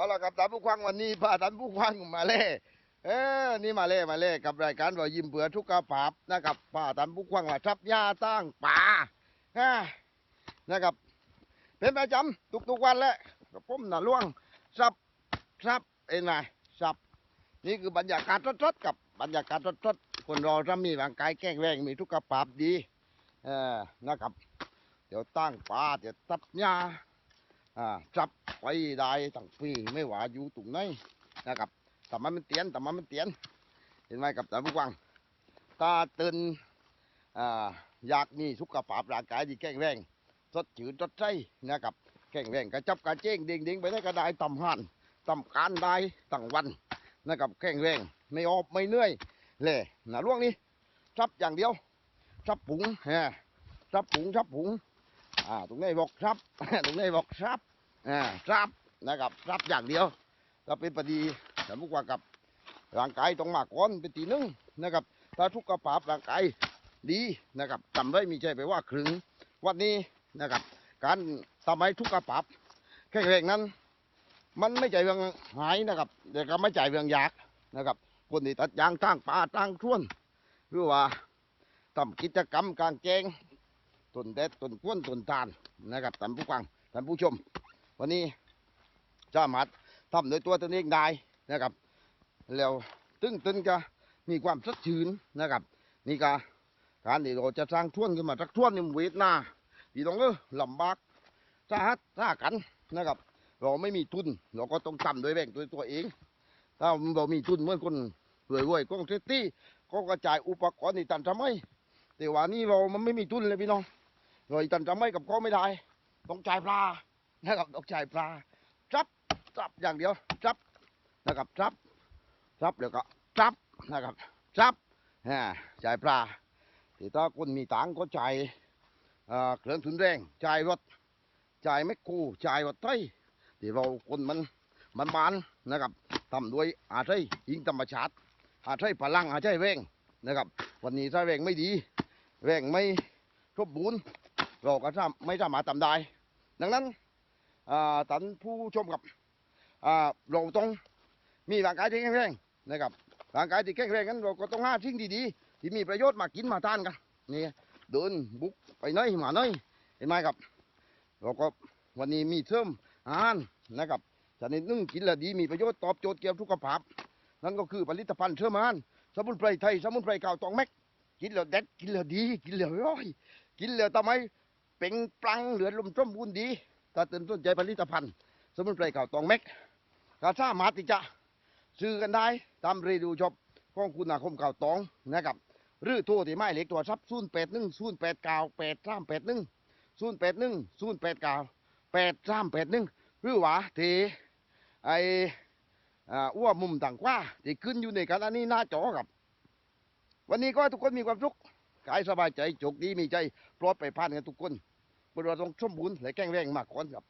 เอาละครับท่านผู้ฟังวันนี้พาท่านผู้ฟังมาเล่เออนี่มาเล่มาเล่กับรายการรอยยิ้มเบื่อทุกกระภาพนะครับพาท่านผู้ฟังมาทับยาตั้งป่านะครับ เป็นประจำทุกๆวันแหละกับผมน่ะล่วงซับซับเอ็นไงซับนี่คือบรรยากาศสดๆกับบรรยากาศสดๆคนเราถ้ามีร่างกายแข็งแรงมีทุกกระภาพดีเออนะครับเดี๋ยวตั้งป่าเดี๋ยวทับยา จับไปได้ตั้งปีไม่ว่าอยู่ตรงไหนนะครับแต่มันมันเตียนแต่มันมันเตียน เห็นไหมกับท่าผู้ฟังตาตื่นอ่าอยากมีสุขภาพร่างกายที่แข็งแรงสดชื่นสดใสนะครับแข็งแรงกระจับกระเจ้งเด้งเด้งไปได้ก็ได้ต่ำหันต่ำการได้ตั้งวันนะครับแข็งแรงไม่ออบไม่เหนื่อยเลยนะล่วงนี้จับอย่างเดียวจับผงฮะจับผงจับผงอ่าตรงนี้บอกครับตรงนี้บอกครับ อ่าครับนะครับครับอย่างเดียวก็เป็นปฏิสมุกว่ากับร่างกายต้องมาก่อนเป็นตีหนึงนะครับ ถ้าทุกกระปาพร่างกายดีนะครับจำไว้มีใจไปว่าครึงวันนี้นะครับ การทำให้ทุกกระปาพแข็งแรงนั้น มันไม่ใจเรื่องหายนะครับแต่ก็ไม่ใจเรื่องยากนะครับ คนที่ตัดยางตั้งป่าตั้งท่วนหรือว่าทำกิจกรรมกลางแจ้งต้นแดดต้นกวนต้นตาลนะครับท่านผู้ฟังท่านผู้ชม วันนี้สามารถทำโดยตัวตนเองได้นะครับ แล้วตึ้งตึงจะมีความสดชื่นนะครับ นี่ก็การที่เราจะสร้างท่วนขึ้นมาสักท่วนหนึงเวทนาพี่น้องเออลำบากสาหัสสากันนะครับ เราไม่มีทุน เราก็ต้องทำโดยแบ่งตัวตัวเอง ถ้าเรามีทุนเหมื่อนคนรวยๆก็เทตี้ก็กระจายอุปกรณ์ในตันทำไมแต่ว่านี่เรามันไม่มีทุนเลยพี่น้อง rồi tình trạng mấy cặp có mấy đài con trai นะครับตกใจปลาจับจับอย่างเดียวจับนะครับจับจับเดี๋ยวก็จับนะครับจับฮะใจปลาที่ถ้าคนมีตังก็ใจเครื่องทุนแรงใจ่ายรถจ่ไม่กูใจ่ายรถไทยที่เราคนมันมันบานนะครับทำด้วยอาชัยยิงธรรมชาติอาชัยพลังอาชัยแรงนะครับ วันนี้ถ้าแรงไม่ดีแรงไม่ครบบุญเราก็ไม่สามารถทำได้ ดังนั้น ท่านผู้ชมครับเราต้องมีร่างกายที่แข็งแรงนะครับร่างกายที่แข็งแรงนั้นเราก็ต้องหาสิ่งดีๆที่มีประโยชน์มากินมาทานกันนี่เดินบุกไปไหนมาไหนเห็นไหมครับ เราก็วันนี้มีเสริมอาหารนะครับชนิดนึ่งกินแล้วดีมีประโยชน์ตอบโจทย์เกี่ยวกับสุขภาพนั่นก็คือผลิตภัณฑ์เสริมอาหารสมุนไพรไทยสมุนไพรเก่าตองแม็กกินแล้วเด็ดกินแล้วดี กินแล้วร้อย กินแล้วทำไมเปล่งปลังเหลือลมสมบูรณ์ดี ถ้าตื่นสนใจผลิตภัณฑ์สมุนไพรเก่าตองเม็กก็สามารถที่จะซื้อกันได้ตามรีดูช็อปของคุณอาคมเก่าตองนะครับหรือโทรที่หมายเลขตัวทรัพย์ศูนย์แปดหนึ่งศูนย์แปดเก้าแปดสามแปดหนึ่งศูนย์แปดหนึ่งศูนย์แปดเก้าแปดสามแปดหนึ่งหรือว่าที่ไออ้วมุมต่างกว่าที่ขึ้นอยู่ในกันอันนี้หน้าจอครับ วันนี้ก็ทุกคนมีความสุขกายสบายใจจกดีมีใจปลอดไปผ่านกันทุกคน บนเราต้องสมบูรณ์และแข็งแรงมากก่อนครับ